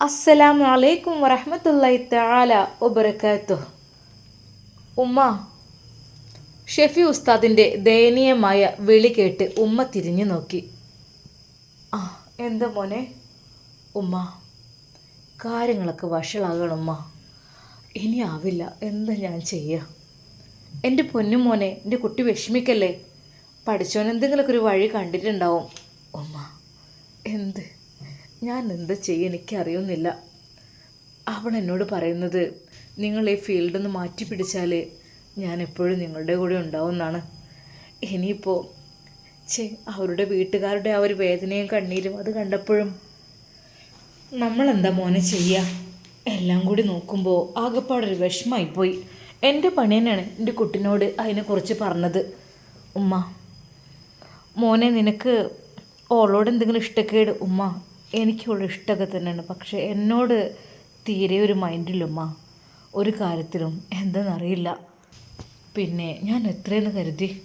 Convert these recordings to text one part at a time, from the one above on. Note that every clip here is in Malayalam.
അസ്സലാമു അലൈക്കും വറഹമത്തല്ലായി തആല വബറകാതുഹു ഉമ്മ ഷെഫി ഉസ്താദിന്റെ ദയനീയമായ വിളി കേട്ട് ഉമ്മ തിരിഞ്ഞു നോക്കി. ആ എന്താ മോനെ? ഉമ്മ കാര്യങ്ങളൊക്കെ വഷളാകണം ഉമ്മ. ഇനി ആവില്ല എന്താ ഞാൻ ചെയ്യുക എന്റെ പൊന്നു മോനെ എന്റെ കുട്ടി വിഷമിക്കല്ലേ? പഠിച്ചോനെന്തെങ്കിലുമൊക്കെ ഒരു വഴി കണ്ടിട്ടുണ്ടാവും. ഉമ്മ എന്ത്? ഞാൻ എന്താ ചെയ്യും എനിക്കറിയുന്നില്ല. അവൾ എന്നോട് പറയുന്നത് നിങ്ങൾ ഈ ഫീൽഡിൽ മാറ്റി പിടിച്ചാൽ ഞാൻ എപ്പോഴും നിങ്ങളുടെ കൂടെ ഉണ്ടാവുമെന്നാണ് ഇനിയിപ്പോൾ ചേ അവരുടെ വീട്ടുകാരുടെ ആ ഒരു വേദനയും കണ്ണീരും അത് കണ്ടപ്പോഴും നമ്മളെന്താ മോനെ ചെയ്യുക എല്ലാം കൂടി നോക്കുമ്പോൾ ആകെപ്പാടൊരു വിഷമമായിപ്പോയി എന്റെ പണി തന്നെയാണ് എന്റെ കുട്ടിനോട് അതിനെക്കുറിച്ച് പറഞ്ഞത്. ഉമ്മ മോനെ നിനക്ക് ഓളോട് എന്തെങ്കിലും ഇഷ്ടക്കേട്? ഉമ്മ എനിക്കുള്ള ഇഷ്ടമൊക്കെ തന്നെയാണ്. പക്ഷേ എന്നോട് തീരെ ഒരു മൈൻഡിലുമ്മ ഒരു കാര്യത്തിലും എന്തെന്നറിയില്ല. പിന്നെ ഞാൻ എത്രയെന്ന് കരുതി?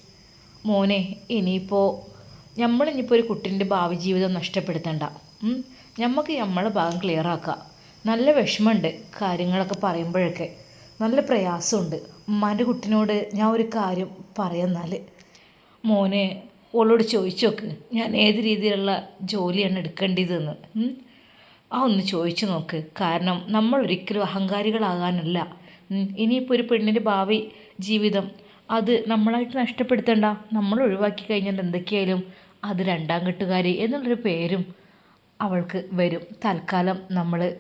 മോനെ ഇനിയിപ്പോൾ നമ്മളിനിപ്പോൾ ഒരു കുട്ടീന്റെ ഭാവി ജീവിതം നഷ്ടപ്പെടുത്തണ്ട. നമുക്ക് നമ്മളെ ഭാഗം ക്ലിയർ ആക്കാം. നല്ല വിഷമമുണ്ട് കാര്യങ്ങളൊക്കെ പറയുമ്പോഴൊക്കെ. നല്ല പ്രയാസമുണ്ട്. ഉമ്മാന്റെ കുട്ടിനോട് ഞാൻ ഒരു കാര്യം പറയുന്നാൽ മോനെ ഓളോട് ചോദിച്ചു നോക്ക് ഞാൻ ഏത് രീതിയിലുള്ള ജോലിയാണ് എടുക്കേണ്ടതെന്ന്. ആ ഒന്ന് ചോദിച്ചു നോക്ക്. കാരണം നമ്മൾ ഒരിക്കലും അഹങ്കാരികളാകാനല്ല. ഇനിയിപ്പോൾ ഒരു പെണ്ണിന്റെ ഭാവി ജീവിതം അത് നമ്മളായിട്ട് നഷ്ടപ്പെടുത്തണ്ട. നമ്മൾ ഒഴിവാക്കി കഴിഞ്ഞാൽ എന്തൊക്കെയായാലും അത് രണ്ടാം കെട്ടുകാരി എന്നുള്ളൊരു പേരും അവൾക്ക് വരും. തൽക്കാലം നമ്മൾ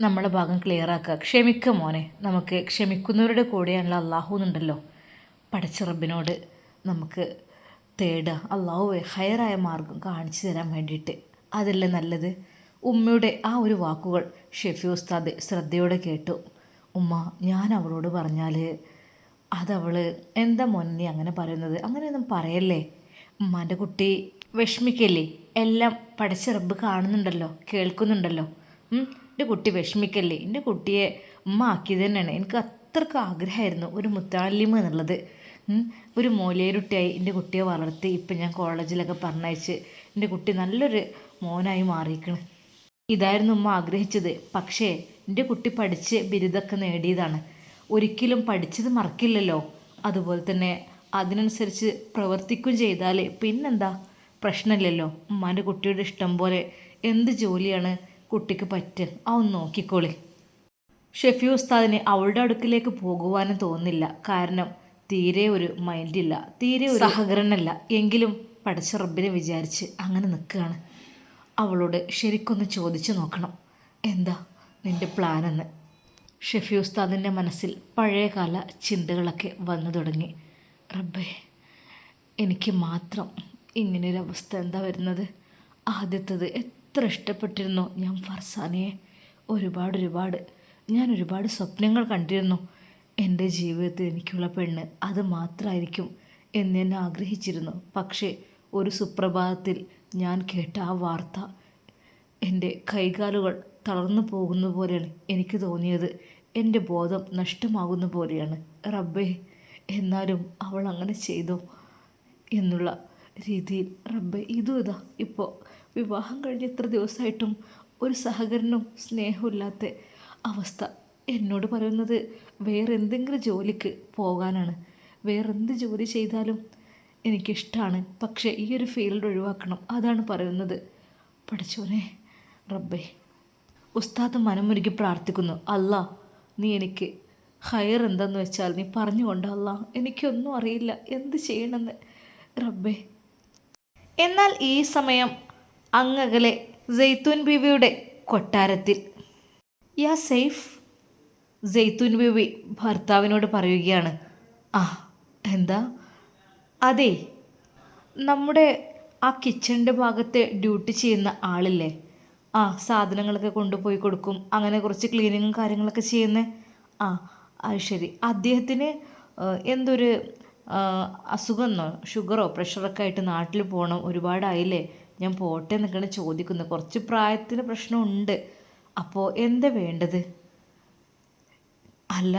നമ്മളെ ഭാഗം ക്ലിയർ ആക്കുക. ക്ഷമിക്കുക മോനെ. നമുക്ക് ക്ഷമിക്കുന്നവരുടെ കൂടെയാണല്ലോ അള്ളാഹു എന്നുണ്ടല്ലോ പടച്ച റബ്ബിനോട് നമുക്ക് തേടുക അള്ളാഹു ഹയറായ മാർഗം കാണിച്ചു തരാൻ വേണ്ടിയിട്ട്. അതല്ലേ നല്ലത്? ഉമ്മയുടെ ആ ഒരു വാക്കുകൾ ഷെഫി ഉസ്താദ് ശ്രദ്ധയോടെ കേട്ടു. ഉമ്മ ഞാൻ അവളോട് പറഞ്ഞാൽ അതവൾ എന്താ മൊന്നി അങ്ങനെ പറയുന്നത്? അങ്ങനെയൊന്നും പറയല്ലേ? ഉമ്മാന്റെ കുട്ടി വിഷമിക്കല്ലേ? എല്ലാം പഠിച്ച റബ്ബ് കാണുന്നുണ്ടല്ലോ കേൾക്കുന്നുണ്ടല്ലോ. എന്റെ കുട്ടി വിഷമിക്കല്ലേ? എന്റെ കുട്ടിയെ ഉമ്മ ആക്കിയത് തന്നെയാണ്. എനിക്ക് അത്രയ്ക്ക് ആഗ്രഹമായിരുന്നു ഒരു മുത്താലിമ എന്നുള്ളത്. ഒരു മോലേരുട്ടിയായി എന്റെ കുട്ടിയെ വളർത്തി ഇപ്പം ഞാൻ കോളേജിലൊക്കെ പറഞ്ഞയച്ച് എന്റെ കുട്ടി നല്ലൊരു മോനായി മാറിയിരിക്കണ്. ഇതായിരുന്നു ഉമ്മ ആഗ്രഹിച്ചത്. പക്ഷേ എന്റെ കുട്ടി പഠിച്ച് ബിരുദമൊക്കെ നേടിയതാണ്. ഒരിക്കലും പഠിച്ചത് മറക്കില്ലല്ലോ. അതുപോലെ തന്നെ അതിനനുസരിച്ച് പ്രവർത്തിക്കും ചെയ്താൽ പിന്നെന്താ? പ്രശ്നമില്ലല്ലോ. ഉമ്മാന്റെ കുട്ടിയുടെ ഇഷ്ടം പോലെ എന്ത് ജോലിയാണ് കുട്ടിക്ക് പറ്റുക? അവൻ നോക്കിക്കോളി. ഷെഫി ഉസ്താദിന് അവളുടെ അടുക്കിലേക്ക് പോകുവാനും തോന്നില്ല കാരണം തീരെ ഒരു മൈൻഡില്ല തീരെ ഒരു സഹകരണമല്ല എങ്കിലും പഠിച്ച റബ്ബിനെ വിചാരിച്ച് അങ്ങനെ നിൽക്കുകയാണ് അവളോട് ശരിക്കൊന്ന് ചോദിച്ചു നോക്കണം. എന്താ നിന്റെ പ്ലാനെന്ന് ഷെഫി ഉസ്താദിന്റെ മനസ്സിൽ പഴയകാല ചിന്തകളൊക്കെ വന്നു തുടങ്ങി. റബ്ബേ എനിക്ക് മാത്രം ഇങ്ങനൊരവസ്ഥ എന്താ വരുന്നത്? ആദ്യത്തത് എത്ര ഇഷ്ടപ്പെട്ടിരുന്നോ ഞാൻ ഫർസാനയെ. ഒരുപാട് ഒരുപാട് ഞാൻ ഒരുപാട് സ്വപ്നങ്ങൾ കണ്ടിരുന്നു. എന്റെ ജീവിതത്തിൽ എനിക്കുള്ള പെണ്ണ് അത് മാത്രമായിരിക്കും എന്ന് ഞാൻ ആഗ്രഹിച്ചിരുന്നു. പക്ഷേ ഒരു സുപ്രഭാതത്തിൽ ഞാൻ കേട്ട ആ വാർത്ത എന്റെ കൈകാലുകൾ തളർന്നു പോകുന്ന പോലെയാണ് എനിക്ക് തോന്നിയത്. എന്റെ ബോധം നഷ്ടമാകുന്ന പോലെയാണ്. റബ്ബേ എന്നാലും അവൾ അങ്ങനെ ചെയ്തോ എന്നുള്ള രീതിയിൽ റബ്ബെ ഇതും ഇതാ. ഇപ്പോൾ വിവാഹം കഴിഞ്ഞ് എത്ര ദിവസമായിട്ടും ഒരു സഹകരണവും സ്നേഹവും ഇല്ലാത്ത അവസ്ഥ എന്നോട് പറയുന്നത് വേറെ എന്തെങ്കിലും ജോലിക്ക് പോകാനാണ്. വേറെന്ത് ജോലി ചെയ്താലും എനിക്കിഷ്ടമാണ് പക്ഷേ ഈ ഒരു ഫീൽഡ് ഒഴിവാക്കണം. അതാണ് പറയുന്നത്. പഠിച്ചോനെ റബ്ബേ. ഉസ്താദ് മനമൊരുക്കി പ്രാർത്ഥിക്കുന്നു. അല്ല നീ എനിക്ക് ഹയർ എന്തെന്ന് വെച്ചാൽ നീ പറഞ്ഞുകൊണ്ട് അല്ല. എനിക്കൊന്നും അറിയില്ല. എന്ത് ചെയ്യണമെന്ന്? റബ്ബേ. എന്നാൽ ഈ സമയം അങ്ങകലെ ജെയ്ത്തൂൻ ബീവിയുടെ കൊട്ടാരത്തിൽ. യാ സേഫ്. ജെയ്ത്തൂൻ ബിബി ഭർത്താവിനോട് പറയുകയാണ്. ആ എന്താ? അതെ നമ്മുടെ ആ കിച്ചണിന്റെ ഭാഗത്ത് ഡ്യൂട്ടി ചെയ്യുന്ന ആളില്ലേ? ആ സാധനങ്ങളൊക്കെ കൊണ്ടുപോയി കൊടുക്കും അങ്ങനെ കുറച്ച് ക്ലീനിങ്ങും കാര്യങ്ങളൊക്കെ ചെയ്യുന്ന. ആ അത് ശരി. അദ്ദേഹത്തിന് എന്തൊരു അസുഖമെന്നോ? ഷുഗറോ പ്രഷറൊക്കെ ആയിട്ട് നാട്ടിൽ പോകണം ഒരുപാടായില്ലേ? ഞാൻ പോട്ടെ എന്നൊക്കെയാണ് ചോദിക്കുന്നത്. കുറച്ച് പ്രായത്തിന് പ്രശ്നമുണ്ട്. അപ്പോൾ എന്താ വേണ്ടത്? അല്ല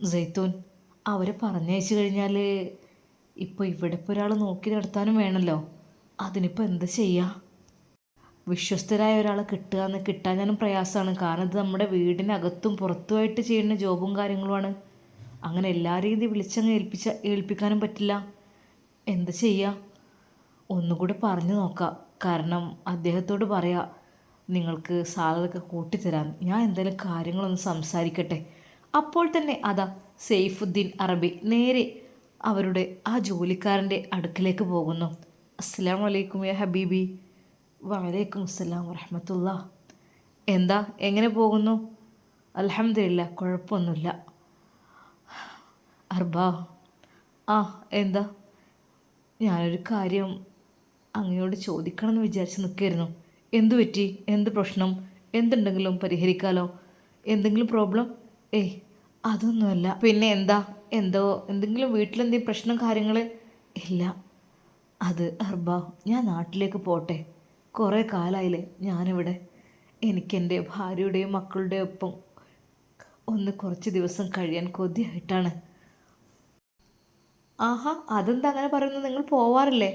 ജയ്തൂൻ അവരെ പറഞ്ഞയച്ചു കഴിഞ്ഞാൽ ഇപ്പോൾ ഇവിടെ ഇപ്പോൾ ഒരാൾ നോക്കി നടത്താനും വേണമല്ലോ അതിനിപ്പോൾ എന്താ ചെയ്യുക വിശ്വസ്തരായ ഒരാളെ കിട്ടുക എന്ന് കിട്ടാനും പ്രയാസമാണ്. കാരണം ഇത് നമ്മുടെ വീടിനകത്തും പുറത്തുമായിട്ട് ചെയ്യുന്ന ജോബും കാര്യങ്ങളുമാണ്. അങ്ങനെ എല്ലാവരെയും ഇത് വിളിച്ചങ്ങ് ഏൽപ്പിച്ച ഏൽപ്പിക്കാനും പറ്റില്ല. എന്താ ചെയ്യുക ഒന്നുകൂടെ പറഞ്ഞു നോക്കാം. കാരണം അദ്ദേഹത്തോട് പറയാം നിങ്ങൾക്ക് സാലറി ഒക്കെ കൂട്ടിത്തരാം. ഞാൻ എന്തെങ്കിലും കാര്യങ്ങളൊന്ന് സംസാരിക്കട്ടെ. അപ്പോൾ തന്നെ അതാ സെയ്ഫുദ്ദീൻ അറബി നേരെ അവരുടെ ആ ജോലിക്കാരന്റെ അടുക്കിലേക്ക് പോകുന്നു. അസ്സാം വലൈക്കും യാ ഹബീബി. വലൈക്കും അസ്സലാം വറഹമത്തുള്ള. എന്താ? എങ്ങനെ പോകുന്നു? അലഹമില്ല കുഴപ്പമൊന്നുമില്ല. അർബാ. ആ എന്താ? ഞാനൊരു കാര്യം അങ്ങയോട് ചോദിക്കണം എന്ന് വിചാരിച്ച് നിൽക്കായിരുന്നു എന്തു പറ്റി? എന്ത് പ്രശ്നം? എന്തുണ്ടെങ്കിലും പരിഹരിക്കാലോ? എന്തെങ്കിലും പ്രോബ്ലം? ഏയ് അതൊന്നുമല്ല. പിന്നെ എന്താ? എന്തോ എന്തെങ്കിലും വീട്ടിലെന്തെങ്കിലും പ്രശ്നം കാര്യങ്ങൾ ഇല്ല. അത് അർബ ഞാൻ നാട്ടിലേക്ക് പോട്ടെ. കുറേ കാലമായില്ലേ ഞാനിവിടെ. എനിക്കെന്റെ ഭാര്യയുടെയും മക്കളുടെയും ഒപ്പം ഒന്ന് കുറച്ച് ദിവസം കഴിയാൻ കൊതിയായിട്ടാണ്. ആഹാ അതെന്താ അങ്ങനെ പറയുന്നത്? നിങ്ങൾ പോവാറില്ലേ?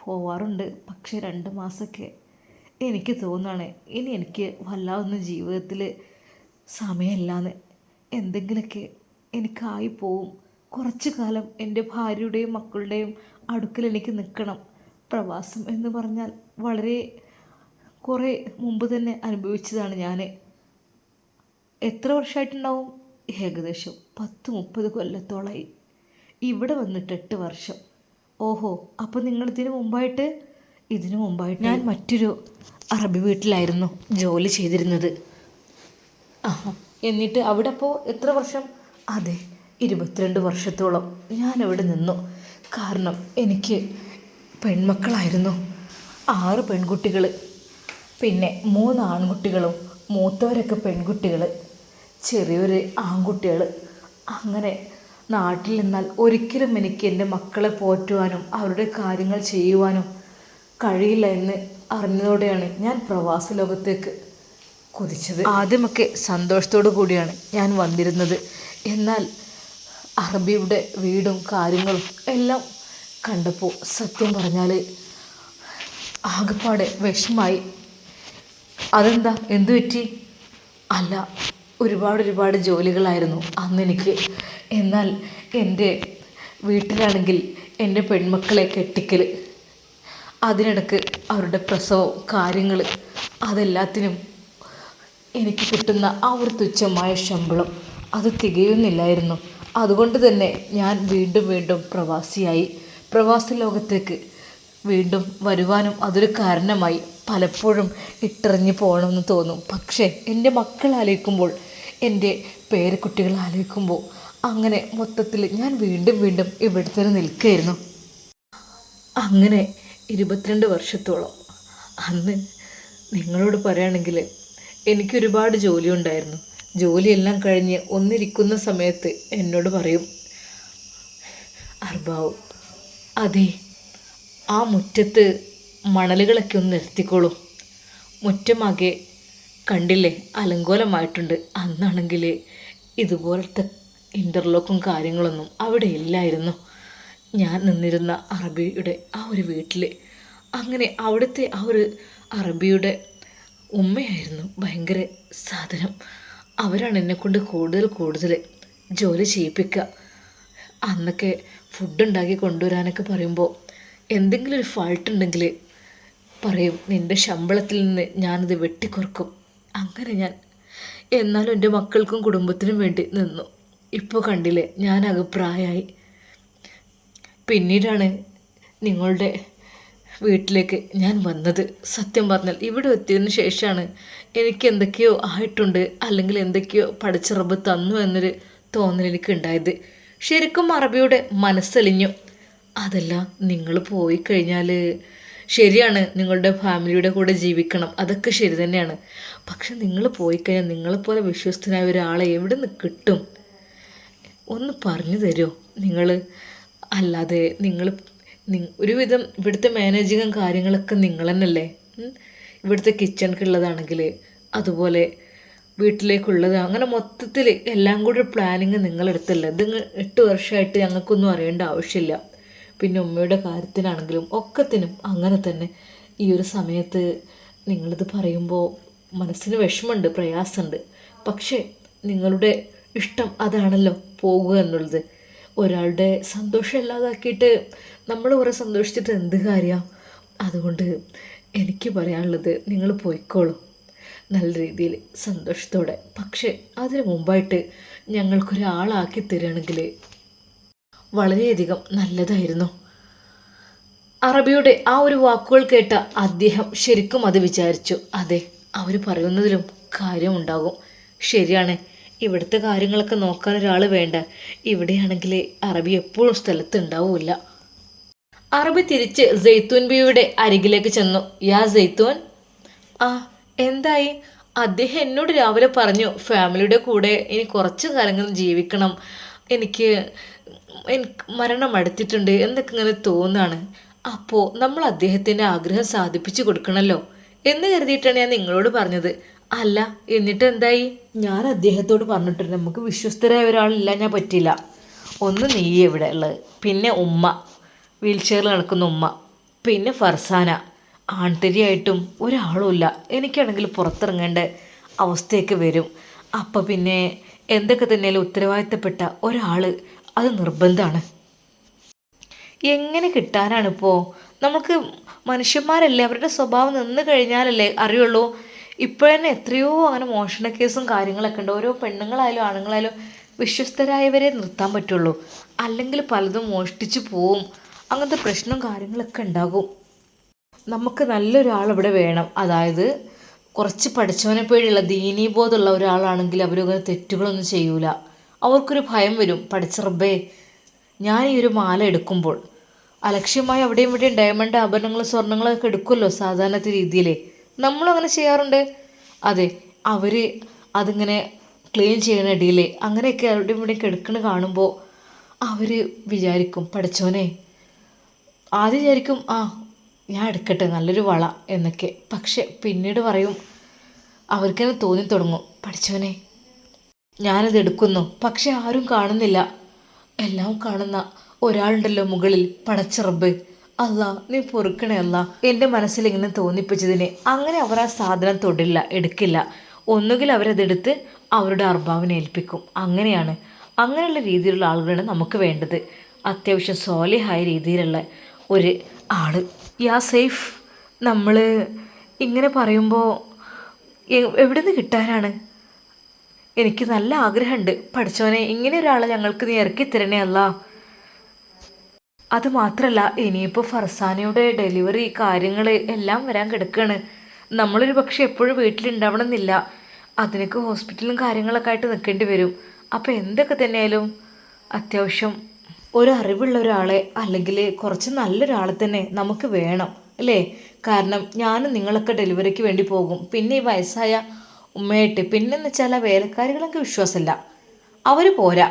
പോവാറുണ്ട് പക്ഷേ രണ്ട് മാസമൊക്കെ. എനിക്ക് തോന്നുകയാണ് ഇനി എനിക്ക് വല്ലാതൊന്നും ജീവിതത്തിൽ സമയമില്ലാന്ന് എന്തെങ്കിലുമൊക്കെ എനിക്കായി പോവും. കുറച്ച് കാലം എന്റെ ഭാര്യയുടെയും മക്കളുടെയും അടുക്കൽ എനിക്ക് നിൽക്കണം. പ്രവാസം എന്ന് പറഞ്ഞാൽ വളരെ കുറേ മുമ്പ് തന്നെ അനുഭവിച്ചതാണ് ഞാൻ. എത്ര വർഷമായിട്ടുണ്ടാവും? ഏകദേശം പത്ത് മുപ്പത് കൊല്ലത്തോളമായി ഇവിടെ വന്നിട്ട് എട്ട് വർഷം. ഓഹോ അപ്പോൾ നിങ്ങൾ ഇതിനു മുമ്പായിട്ട്? ഇതിനു മുമ്പായിട്ട് ഞാൻ മറ്റൊരു അറബി വീട്ടിലായിരുന്നു ജോലി ചെയ്തിരുന്നത്. ആഹാ. എന്നിട്ട് അവിടെ പോ. എത്ര വർഷം? അതെ ഇരുപത്തിരണ്ട് വർഷത്തോളം ഞാൻ അവിടെ നിന്നു. കാരണം എനിക്ക് പെൺമക്കളായിരുന്നു. ആറ് പെൺകുട്ടികൾ പിന്നെ മൂന്ന് ആൺകുട്ടികളും മൂത്തവരൊക്കെ പെൺകുട്ടികൾ ചെറിയൊരു ആൺകുട്ടികൾ അങ്ങനെ നാട്ടിൽ നിന്നാൽ ഒരിക്കലും എനിക്ക് എന്റെ മക്കളെ പോറ്റുവാനും അവരുടെ കാര്യങ്ങൾ ചെയ്യുവാനും കഴിയില്ല എന്ന് അറിഞ്ഞതോടെയാണ് ഞാൻ പ്രവാസ ലോകത്തേക്ക് കുതിച്ചത്. ആദ്യമൊക്കെ സന്തോഷത്തോടു കൂടിയാണ് ഞാൻ വന്നിരുന്നത്. എന്നാൽ അറബിയുടെ വീടും കാര്യങ്ങളും എല്ലാം കണ്ടപ്പോൾ സത്യം പറഞ്ഞാൽ ആകെപ്പാടെ വിഷമായി. അതെന്താ? എന്തു പറ്റി? അല്ല ഒരുപാട് ഒരുപാട് ജോലികളായിരുന്നു അന്ന് എനിക്ക്. എന്നാൽ എന്റെ വീട്ടിലാണെങ്കിൽ എന്റെ പെൺമക്കളെ കെട്ടിക്കൽ അതിനിടക്ക് അവരുടെ പ്രസവം കാര്യങ്ങൾ അതെല്ലാത്തിനും എനിക്ക് കിട്ടുന്ന ആ ഒരു തുച്ഛമായ ശമ്പളം അത് തികയുന്നില്ലായിരുന്നു. അതുകൊണ്ട് തന്നെ ഞാൻ വീണ്ടും വീണ്ടും പ്രവാസിയായി. പ്രവാസി ലോകത്തേക്ക് വീണ്ടും വരുവാനും അതൊരു കാരണമായി. പലപ്പോഴും ഇട്ടെറിഞ്ഞു പോകണമെന്ന് തോന്നും. പക്ഷേ എന്റെ മക്കൾ ആലോചിക്കുമ്പോൾ എന്റെ പേരക്കുട്ടികൾ ആലോചിക്കുമ്പോൾ അങ്ങനെ മൊത്തത്തിൽ ഞാൻ വീണ്ടും വീണ്ടും ഇവിടെ തന്നെ നിൽക്കുകയായിരുന്നു. അങ്ങനെ ഇരുപത്തിരണ്ട് വർഷത്തോളം. അന്ന് നിങ്ങളോട് പറയുകയാണെങ്കിൽ എനിക്കൊരുപാട് ജോലി ഉണ്ടായിരുന്നു ജോലിയെല്ലാം കഴിഞ്ഞ് ഒന്നിരിക്കുന്ന സമയത്ത് എന്നോട് പറയും അർബാവ് അതെ ആ മുറ്റത്ത് മണലുകളൊക്കെ ഒന്ന് നിർത്തിക്കോളൂ. മുറ്റമാകെ കണ്ടില്ലേ അലങ്കോലമായിട്ടുണ്ട്. അന്നാണെങ്കിൽ ഇതുപോലത്തെ ഇന്റർലോക്കും കാര്യങ്ങളൊന്നും അവിടെ ഇല്ലായിരുന്നു. ഞാൻ നിന്നിരുന്ന അറബിയുടെ ആ ഒരു വീട്ടിൽ അങ്ങനെ അവിടുത്തെ ആ ഒരു അറബിയുടെ ഉമ്മയായിരുന്നു ഭയങ്കര സാധനം. അവരാണ് എന്നെക്കൊണ്ട് കൂടുതൽ കൂടുതൽ ജോലി ചെയ്യിപ്പിക്കുക. അന്നൊക്കെ ഫുഡ് ഉണ്ടാക്കി കൊണ്ടുവരാനൊക്കെ പറയുമ്പോൾ എന്തെങ്കിലും ഒരു ഫാൾട്ട് ഉണ്ടെങ്കിൽ പറയും നിന്റെ ശമ്പളത്തിൽ നിന്ന് ഞാനത് വെട്ടിക്കുറക്കും. അങ്ങനെ ഞാൻ എന്നാലും എന്റെ മക്കൾക്കും കുടുംബത്തിനും വേണ്ടി നിന്നു. ഇപ്പോൾ കണ്ടില്ലേ ഞാൻ അഭിപ്രായമായി പിന്നീടാണ് നിങ്ങളുടെ വീട്ടിലേക്ക് ഞാൻ വന്നത്. സത്യം പറഞ്ഞാൽ ഇവിടെ എത്തിയതിന് ശേഷമാണ് എനിക്ക് എന്തൊക്കെയോ ആയിട്ടുണ്ട് അല്ലെങ്കിൽ എന്തൊക്കെയോ പഠിച്ചറബ് തന്നു എന്നൊരു തോന്നൽ എനിക്ക് ഉണ്ടായത്. ശരിക്കും അറബിയുടെ മനസ്സലിഞ്ഞു. അതല്ല നിങ്ങൾ പോയി കഴിഞ്ഞാൽ ശരിയാണ്. നിങ്ങളുടെ ഫാമിലിയുടെ കൂടെ ജീവിക്കണം. അതൊക്കെ ശരി തന്നെയാണ്. പക്ഷെ നിങ്ങൾ പോയി കഴിഞ്ഞാൽ നിങ്ങളെപ്പോലെ വിശ്വസ്തനായ ഒരാളെ എവിടെ നിന്ന് കിട്ടും? ഒന്ന് പറഞ്ഞു തരുമോ? നിങ്ങൾ അല്ലാതെ നിങ്ങൾ ഒരുവിധം ഇവിടുത്തെ മാനേജിങ്ങും കാര്യങ്ങളൊക്കെ നിങ്ങൾ തന്നെയല്ലേ ഇവിടുത്തെ കിച്ചണിക്കുള്ളതാണെങ്കിൽ അതുപോലെ വീട്ടിലേക്കുള്ളത് അങ്ങനെ മൊത്തത്തിൽ എല്ലാം കൂടി ഒരു പ്ലാനിങ് നിങ്ങളെടുത്തല്ലേ? ഇത് എട്ട് വർഷമായിട്ട് ഞങ്ങൾക്കൊന്നും അറിയേണ്ട ആവശ്യമില്ല. പിന്നെ ഉമ്മയുടെ കാര്യത്തിനാണെങ്കിലും ഒക്കത്തിനും അങ്ങനെ തന്നെ ഈ ഒരു സമയത്ത് നിങ്ങളിത് പറയുമ്പോൾ മനസ്സിന് വിഷമമുണ്ട് പ്രയാസമുണ്ട്. പക്ഷേ നിങ്ങളുടെ ഇഷ്ടം അതാണല്ലോ പോകുക എന്നുള്ളത്. ഒരാളുടെ സന്തോഷം ഇല്ലാതാക്കിയിട്ട് നമ്മൾ കുറെ സന്തോഷിച്ചിട്ട് എന്ത് കാര്യം? അതുകൊണ്ട് എനിക്ക് പറയാനുള്ളത് നിങ്ങൾ പോയിക്കോളൂ. നല്ല രീതിയിൽ സന്തോഷത്തോടെ. പക്ഷേ അതിനു മുമ്പായിട്ട് ഞങ്ങൾക്കൊരാളാക്കി തരികയാണെങ്കിൽ വളരെയധികം നല്ലതായിരുന്നു. അറബിയുടെ ആ ഒരു വാക്കുകൾ കേട്ട അദ്ദേഹം ശരിക്കും അത് വിചാരിച്ചു. അതെ അവർ പറയുന്നതിലും കാര്യമുണ്ടാകും. ശരിയാണ്. ഇവിടുത്തെ കാര്യങ്ങളൊക്കെ നോക്കാൻ ഒരാൾ വേണ്ട. ഇവിടെയാണെങ്കിൽ അറബി എപ്പോഴും സ്ഥലത്ത് ഉണ്ടാവില്ല അറബി തിരിച്ച് ജെയ്ത്തൂൻ ബിയുടെ അരികിലേക്ക് ചെന്നു. യാ ജെയ്ത്തൂൻ ആ എന്തായി? അദ്ദേഹം എന്നോട് രാവിലെ പറഞ്ഞു ഫാമിലിയുടെ കൂടെ ഇനി കുറച്ച് കാലങ്ങൾ ജീവിക്കണം. എനിക്ക് എനിക്ക് മരണം അടുത്തിട്ടുണ്ട്. എന്നൊക്കെ ഇങ്ങനെ തോന്നാണ്. അപ്പോൾ നമ്മൾ അദ്ദേഹത്തിന്റെ ആഗ്രഹം സാധിപ്പിച്ചു കൊടുക്കണമല്ലോ എന്ന് കരുതിയിട്ടാണ് ഞാൻ നിങ്ങളോട് പറഞ്ഞത്. അല്ല എന്നിട്ട് എന്തായി? ഞാൻ അദ്ദേഹത്തോട് പറഞ്ഞിട്ടുണ്ട് നമുക്ക് വിശ്വസ്തരായ ഒരാളില്ല ഞാൻ പറ്റില്ല ഒന്ന് നീ ഇവിടെ ഉള്ളത് പിന്നെ ഉമ്മ വീൽ ചെയറിൽ നടക്കുന്ന ഉമ്മ പിന്നെ ഫർസാന. ആൺതരിയായിട്ടും ഒരാളുമില്ല എനിക്കാണെങ്കിൽ പുറത്തിറങ്ങേണ്ട അവസ്ഥയൊക്കെ വരും. അപ്പം പിന്നെ എന്തൊക്കെ തന്നെയാലും ഉത്തരവാദിത്തപ്പെട്ട ഒരാൾ അത് നിർബന്ധമാണ് എങ്ങനെ കിട്ടാനാണിപ്പോൾ നമുക്ക് മനുഷ്യന്മാരല്ലേ അവരുടെ സ്വഭാവം നിന്ന് കഴിഞ്ഞാലല്ലേ അറിയുള്ളൂ. ഇപ്പോഴന്നെ എത്രയോ അങ്ങനെ മോഷണ കേസും കാര്യങ്ങളൊക്കെ ഉണ്ട്. ഓരോ പെണ്ണുങ്ങളായാലും ആണുങ്ങളായാലും വിശ്വസ്തരായവരെ നിർത്താൻ പറ്റുള്ളൂ. അല്ലെങ്കിൽ പലതും മോഷ്ടിച്ചു പോവും. അങ്ങനത്തെ പ്രശ്നവും കാര്യങ്ങളൊക്കെ ഉണ്ടാകും. നമുക്ക് നല്ലൊരാൾ ഇവിടെ വേണം. അതായത് കുറച്ച് പഠിച്ചവനെ പേടിയുള്ള ദീനീബോധമുള്ള ഒരാളാണെങ്കിൽ അവരങ്ങനെ തെറ്റുകളൊന്നും ചെയ്യൂല. അവർക്കൊരു ഭയം വരും. പഠിച്ച റബ്ബേ ഞാൻ ഈ ഒരു മാല എടുക്കുമ്പോൾ അലക്ഷ്യമായി അവിടെയും ഇവിടെയും ഡയമണ്ട് ആഭരണങ്ങളും സ്വർണങ്ങളൊക്കെ എടുക്കുമല്ലോ സാധാരണത്തെ രീതിയിൽ നമ്മളും അങ്ങനെ ചെയ്യാറുണ്ട്. അതെ അവർ അതിങ്ങനെ ക്ലീൻ ചെയ്യണ ഇടയിൽ അങ്ങനെയൊക്കെ അവിടെയും ഇവിടെ കിടക്കണ കാണുമ്പോൾ അവർ വിചാരിക്കും പഠിച്ചോനെ ആദ്യം വിചാരിക്കും ആ ഞാൻ എടുക്കട്ടെ നല്ലൊരു വള എന്നൊക്കെ. പക്ഷെ പിന്നീട് പറയും അവർക്കെന്നെ തോന്നി തുടങ്ങും പഠിച്ചവനെ ഞാനിത് എടുക്കുന്നു. പക്ഷെ ആരും കാണുന്നില്ല. എല്ലാം കാണുന്ന ഒരാളുണ്ടല്ലോ മുകളിൽ പടച്ചിറബ്. അല്ല നീ പൊറുക്കണേ അല്ല. എന്റെ മനസ്സിൽ ഇങ്ങനെ തോന്നിപ്പിച്ചതിന്. അങ്ങനെ അവർ ആ സാധനം തൊടില്ല എടുക്കില്ല. ഒന്നുകിൽ അവരതെടുത്ത് അവരുടെ അർബാവിനെ ഏൽപ്പിക്കും. അങ്ങനെയാണ്. അങ്ങനെയുള്ള രീതിയിലുള്ള ആളുകളാണ് നമുക്ക് വേണ്ടത്. അത്യാവശ്യം സോലിഹായ രീതിയിലുള്ള ഒരു ആൾ. യാ സേഫ്. നമ്മൾ ഇങ്ങനെ പറയുമ്പോൾ എവിടെ നിന്ന് കിട്ടാനാണ്? എനിക്ക് നല്ല ആഗ്രഹമുണ്ട്. പഠിച്ചവനെ ഇങ്ങനെ ഒരാളെ ഞങ്ങൾക്ക് നീ ഇറക്കി തരണേ അല്ല. അത് മാത്രല്ല ഇനിയിപ്പോൾ ഫർസാനയുടെ ഡെലിവറി കാര്യങ്ങൾ എല്ലാം വരാൻ കിടക്കുകയാണ് നമ്മളൊരു പക്ഷെ എപ്പോഴും വീട്ടിലുണ്ടാവണം എന്നില്ല അതിനൊക്കെ ഹോസ്പിറ്റലും കാര്യങ്ങളൊക്കെ ആയിട്ട് നിൽക്കേണ്ടി വരും. അപ്പോൾ എന്തൊക്കെ തന്നെയായാലും അത്യാവശ്യം ഒരു അറിവുള്ള ഒരാളെ അല്ലെങ്കിൽ കുറച്ച് നല്ലൊരാളെ തന്നെ നമുക്ക് വേണം അല്ലേ? കാരണം ഞാനും നിങ്ങളൊക്കെ ഡെലിവറിക്ക് വേണ്ടി പോകും. പിന്നെ ഈ വയസ്സായ ഉമ്മയായിട്ട് പിന്നെന്ന് വെച്ചാൽ ആ വേലക്കാരികളൊക്കെ വിശ്വാസമില്ല. അവർ പോരാ.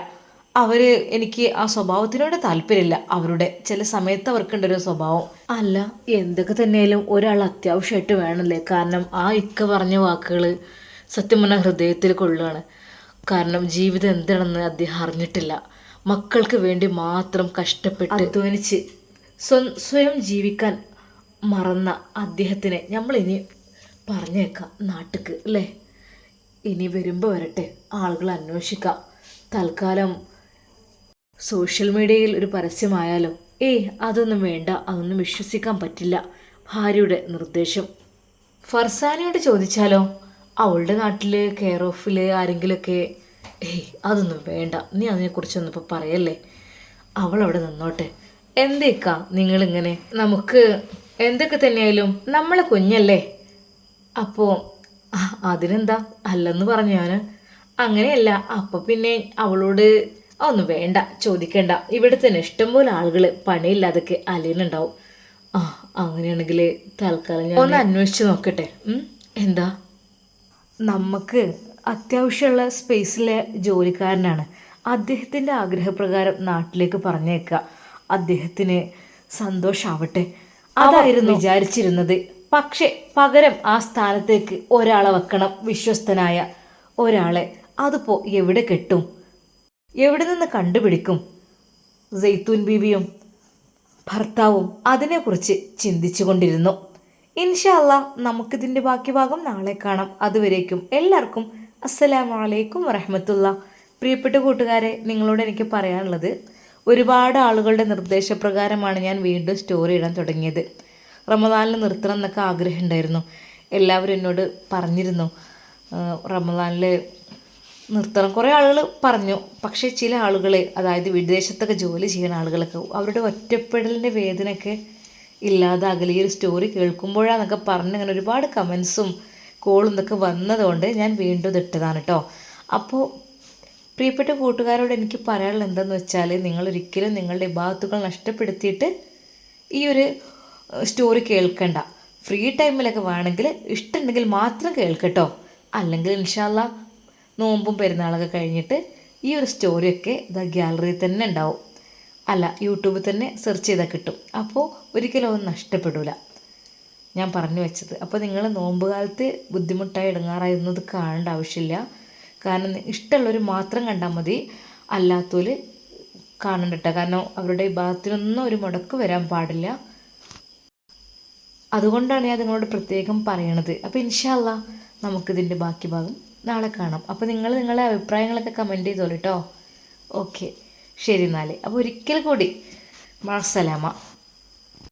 അവർ എനിക്ക് ആ സ്വഭാവത്തിനോട് താല്പര്യമില്ല. അവരുടെ ചില സമയത്ത് അവർക്കുണ്ടൊരു സ്വഭാവം. അല്ല എന്തൊക്കെ തന്നെയാലും ഒരാൾ അത്യാവശ്യമായിട്ട് വേണമല്ലേ? കാരണം ആ ഇക്ക പറഞ്ഞ വാക്കുകൾ സത്യം പറഞ്ഞ ഹൃദയത്തിൽ കൊള്ളുകയാണ് കാരണം ജീവിതം എന്താണെന്ന് അദ്ദേഹം അറിഞ്ഞിട്ടില്ല. മക്കൾക്ക് വേണ്ടി മാത്രം കഷ്ടപ്പെട്ട് അധ്വാനിച്ച് സ്വ സ്വയം ജീവിക്കാൻ മറന്ന അദ്ദേഹത്തിനെ നമ്മളിനി പറഞ്ഞേക്കാം നാട്ടിക്ക് അല്ലേ? ഇനി വരുമ്പോൾ വരട്ടെ. ആളുകൾ അന്വേഷിക്കാം. തൽക്കാലം സോഷ്യൽ മീഡിയയിൽ ഒരു പരസ്യമായാലോ? ഏയ് അതൊന്നും വേണ്ട. അതൊന്നും വിശ്വസിക്കാൻ പറ്റില്ല. ഭാര്യയുടെ നിർദ്ദേശം. ഫർസാനയോട് ചോദിച്ചാലോ? അവളുടെ നാട്ടിൽ കെയർ ഓഫിൽ ആരെങ്കിലുമൊക്കെ ഏയ് അതൊന്നും വേണ്ട. നീ അതിനെക്കുറിച്ചൊന്നും ഇപ്പോൾ പറയല്ലേ? അവൾ അവിടെ നിന്നോട്ടെ. എന്തേക്കാ നിങ്ങളിങ്ങനെ? നമുക്ക് എന്തൊക്കെ തന്നെയായാലും നമ്മളെ കുഞ്ഞല്ലേ? അപ്പോൾ അതിനെന്താ? അല്ലെന്ന് പറഞ്ഞു ഞാൻ അങ്ങനെയല്ല. അപ്പോൾ പിന്നെ അവളോട് ഒന്നും വേണ്ട ചോദിക്കണ്ട. ഇവിടെ തന്നെ ഇഷ്ടംപോലെ ആളുകൾ പണിയില്ലാതൊക്കെ അലീനുണ്ടാവും ആ അങ്ങനെയാണെങ്കിൽ തൽക്കാലം ഞാൻ ഒന്ന് അന്വേഷിച്ച് നോക്കട്ടെ. എന്താ? നമുക്ക് അത്യാവശ്യമുള്ള സ്പേസിലെ ജോലിക്കാരനാണ്. അദ്ദേഹത്തിന്റെ ആഗ്രഹപ്രകാരം നാട്ടിലേക്ക് പറഞ്ഞേക്കുക. അദ്ദേഹത്തിന് സന്തോഷാവട്ടെ. അതായിരുന്നു വിചാരിച്ചിരുന്നത്. പക്ഷെ പകരം ആ സ്ഥാനത്തേക്ക് ഒരാളെ വെക്കണം വിശ്വസ്തനായ ഒരാളെ. അതിപ്പോൾ എവിടെ കെട്ടും? എവിടെ നിന്ന് കണ്ടുപിടിക്കും? ജെയ്ത്തൂൻ ബീബിയും ഭർത്താവും അതിനെക്കുറിച്ച് ചിന്തിച്ചു കൊണ്ടിരുന്നു ഇൻഷാല്ല നമുക്കിതിന്റെ ബാക്കി ഭാഗം നാളെ കാണാം. അതുവരേക്കും എല്ലാവർക്കും അസ്സലാമു അലൈക്കും വറഹമത്തുള്ള. പ്രിയപ്പെട്ട കൂട്ടുകാരെ നിങ്ങളോട് എനിക്ക് പറയാനുള്ളത് ഒരുപാട് ആളുകളുടെ നിർദ്ദേശപ്രകാരമാണ് ഞാൻ വീണ്ടും സ്റ്റോറി ഇടാൻ തുടങ്ങിയത്. റമദാനിൽ നിർത്തണം എന്നൊക്കെ ആഗ്രഹമുണ്ടായിരുന്നു. എല്ലാവരും എന്നോട് പറഞ്ഞിരുന്നു. റമദാനിൽ നിർത്തണം. കുറേ ആളുകൾ പറഞ്ഞു. പക്ഷേ ചില ആളുകൾ അതായത് വിദേശത്തൊക്കെ ജോലി ചെയ്യുന്ന ആളുകളൊക്കെ അവരുടെ ഒറ്റപ്പെടലിന്റെ വേദനയൊക്കെ ഇല്ലാതാകൽ ഈ ഒരു സ്റ്റോറി കേൾക്കുമ്പോഴാന്നൊക്കെ പറഞ്ഞ് അങ്ങനെ ഒരുപാട് കമൻസും കോളും ഇതൊക്കെ വന്നതുകൊണ്ട് ഞാൻ വീണ്ടും ഇതിട്ടതാണ് കേട്ടോ അപ്പോൾ പ്രിയപ്പെട്ട കൂട്ടുകാരോട് എനിക്ക് പറയാനുള്ളത് എന്താന്ന് വെച്ചാൽ നിങ്ങളൊരിക്കലും നിങ്ങളുടെ വിഭാഗത്തുകൾ നഷ്ടപ്പെടുത്തിയിട്ട് ഈ ഒരു സ്റ്റോറി കേൾക്കണ്ട. ഫ്രീ ടൈമിലൊക്കെ വേണമെങ്കിൽ ഇഷ്ടമുണ്ടെങ്കിൽ മാത്രം കേൾക്കട്ടോ അല്ലെങ്കിൽ ഇൻഷാല്ല നോമ്പും പെരുന്നാളൊക്കെ കഴിഞ്ഞിട്ട് ഈ ഒരു സ്റ്റോറിയൊക്കെ ഇതാ ഗ്യാലറിയിൽ തന്നെ ഉണ്ടാവും. അല്ല യൂട്യൂബിൽ തന്നെ സെർച്ച് ചെയ്താൽ കിട്ടും. അപ്പോൾ ഒരിക്കലും ഒന്നും നഷ്ടപ്പെടില്ല ഞാൻ പറഞ്ഞു വെച്ചത്. അപ്പോൾ നിങ്ങൾ നോമ്പ് കാലത്ത് ബുദ്ധിമുട്ടായി ഇടങ്ങാറായിരുന്നത് കാണേണ്ട ആവശ്യമില്ല. കാരണം ഇഷ്ടമുള്ളവർ മാത്രം കണ്ടാൽ മതി. അല്ലാത്തവർ കാണണ്ട കാരണം അവരുടെ ഭാഗത്തിനൊന്നും ഒരു മുടക്ക് വരാൻ പാടില്ല. അതുകൊണ്ടാണ് ഞാൻ നിങ്ങളോട് പ്രത്യേകം പറയണത്. അപ്പോൾ ഇൻഷാല്ല നമുക്കിതിന്റെ ബാക്കി ഭാഗം നാളെ കാണാം. അപ്പോൾ നിങ്ങൾ നിങ്ങളുടെ അഭിപ്രായങ്ങളൊക്കെ കമന്റ് ചെയ്തോളൂ കേട്ടോ ഓക്കെ ശരി എന്നാൽ അപ്പോൾ ഒരിക്കൽ കൂടി. മാസലാമ